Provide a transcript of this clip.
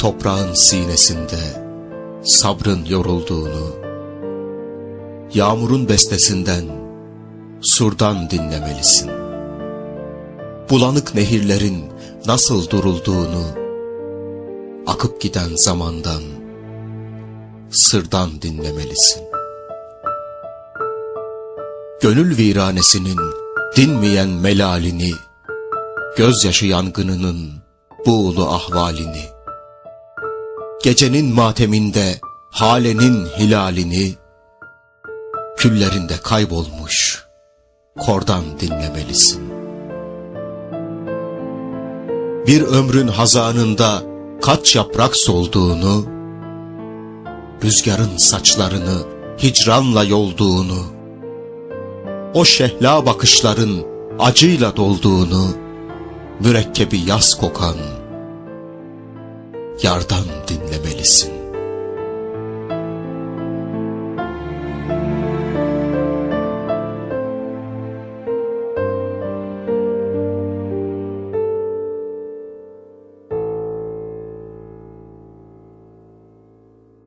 toprağın sinesinde sabrın yorulduğunu, yağmurun bestesinden, surdan dinlemelisin. Bulanık nehirlerin nasıl durulduğunu, akıp giden zamandan, sırdan dinlemelisin. Gönül viranesinin dinmeyen melalini, gözyaşı yangınının buğulu ahvalini, gecenin mateminde halenin hilalini, küllerinde kaybolmuş kordan dinlemelisin. Bir ömrün hazanında kaç yaprak solduğunu, rüzgarın saçlarını hicranla yolduğunu, o şehla bakışların acıyla dolduğunu, mürekkebi yaz kokan yardan dinlemelisin.''